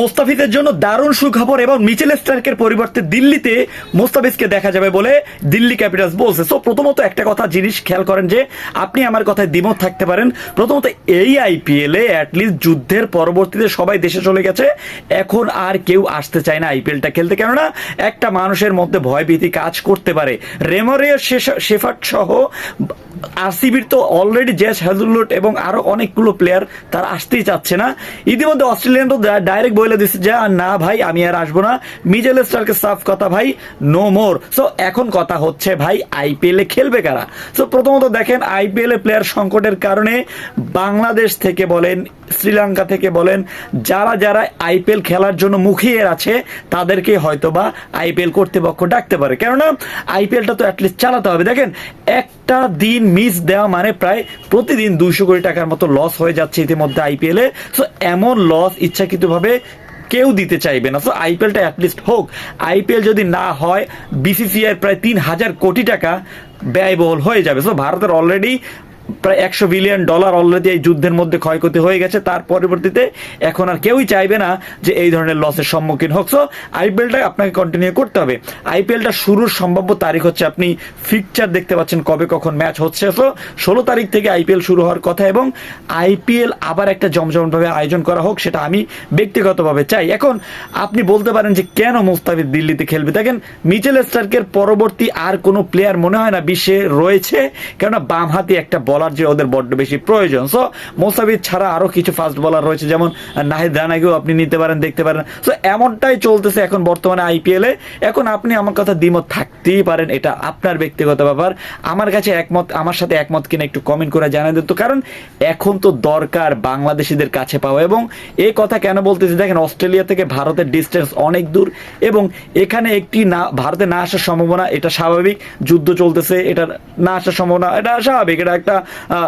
মোস্তাফিজের জন্য দারুণ সুখবর এবং মিচেল স্টার্কের পরিবর্তে দিল্লিতে মোস্তাফিজকে দেখা যাবে বলে দিল্লি ক্যাপিটালস বলছে। সো প্রথমত একটা কথা, জিনিস খেয়াল করেন যে আপনি আমার কথায় দ্বিমত থাকতে পারেন। প্রথমত, এই আইপিএলে অ্যাটলিস্ট যুদ্ধের পরবর্তীতে সবাই দেশে চলে গেছে। এখন আর কেউ আসতে চায় না আইপিএলটা খেলতে। কেননা, একটা মানুষের মধ্যে ভয়ভীতি কাজ করতে পারে। রেমোরিও শেফার্ট সহ আরসিবির তো অলরেডি জেস হেজলুট এবং আরও অনেকগুলো প্লেয়ার তারা আসতেই চাচ্ছে না। ইতিমধ্যে অস্ট্রেলিয়ান তো ডাইরেক্ট বলে দিচ্ছে যে, "আর না ভাই, আমি আর আসব না। মিজেল স্টারকে সাফ কথা ভাই নো মোর সো এখন কথা হচ্ছে ভাই আইপিএল খেলবে কারা? সো প্রথমত দেখেন আইপিএল প্লেয়ার সংকটের কারণে বাংলাদেশ থেকে বলেন, শ্রীলঙ্কা থেকে বলেন, যারা যারা আইপিএল খেলার জন্য মুখিয়ে আছে, তাদেরকে হয়তো বা আইপিএল কর্তৃপক্ষ ডাকতে পারে। কেননা আইপিএলটা তো অ্যাটলিস্ট চালাতে হবে। দেখেন একটা দিন মিস দেওয়া মানে প্রায় প্রতিদিন দুইশো কোটি টাকার মতো লস হয়ে যাচ্ছে ইতিমধ্যে আইপিএল সো এমন লস ইচ্ছাকৃতভাবে কেউ দিতে চাইবে না। সো আইপিএলটা অ্যাটলিস্ট হোক। আইপিএল যদি না হয় বিসিসিআই প্রায় তিন হাজার কোটি টাকা ব্যয়বহুল হয়ে যাবে। সো ভারতের অলরেডি প্রায় একশো বিলিয়ন ডলার অলরেডি এই যুদ্ধের মধ্যে ক্ষয়ক্ষতি হয়ে গেছে। তার পরবর্তীতে এখন আর কেউই চাইবে না যে এই ধরনের লসের সম্মুখীন হোক। সো আইপিএলটা আপনাকে কন্টিনিউ করতে হবে। আইপিএলটা শুরুর সম্ভাব্য তারিখ হচ্ছে আপনি ফিকচার দেখতে পাচ্ছেন কবে কখন ম্যাচ হচ্ছে। সো ষোলো তারিখ থেকে আইপিএল শুরু হওয়ার কথা এবং আইপিএল আবার একটা জমজমভাবে আয়োজন করা হোক, সেটা আমি ব্যক্তিগতভাবে চাই। এখন আপনি বলতে পারেন যে কেন মুস্তাফিজ দিল্লিতে খেলবে? দেখেন, মিচেল স্টার্কের পরবর্তী আর কোনো প্লেয়ার মনে হয় না বিশ্বে রয়েছে, কেননা বামহাতি একটা বলার যে ওদের বড্ড বেশি প্রয়োজন। সো মোস্তাফিজ ছাড়া আরও কিছু ফাস্ট বলার রয়েছে, যেমন নাহিদ রানাকেও আপনি নিতে পারেন, দেখতে পারেন। সো এমনটাই চলতেছে এখন বর্তমানে আইপিএলে এখন আপনি আমার কথা দ্বিমত থাকতেই পারেন, এটা আপনার ব্যক্তিগত ব্যাপার। আমার কাছে একমত, আমার সাথে একমত কিনা একটু কমেন্ট করে জানিয়ে দিত কারণ, এখন তো দরকার বাংলাদেশিদের কাছে পাওয়া। এবং এই কথা কেন বলতেছি, দেখেন, অস্ট্রেলিয়া থেকে ভারতের ডিস্টেন্স অনেক দূর। এবং এখানে একটি না, ভারতে না আসার সম্ভাবনা, এটা স্বাভাবিক। যুদ্ধ চলতেছে এটা না আসার সম্ভাবনা, এটা স্বাভাবিক। এটা একটা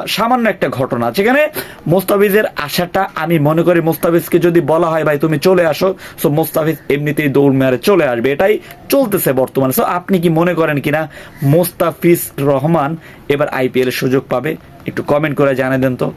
সামান্য একটা ঘটনা। যেখানে মোস্তাফিজের আশাটা, আমি মনে করি মোস্তাফিজকে যদি বলা হয়, ভাই, তুমি চলে আসো। সো মোস্তাফিজ এমনিতেই দৌড় মেয়ারে চলে আসবে। এটাই চলতেছে বর্তমানে। সো আপনি কি মনে করেন কিনা? মোস্তাফিজ রহমান এবার আইপিএল সুযোগ পাবে? একটু কমেন্ট করে জানিয়ে দেন তো।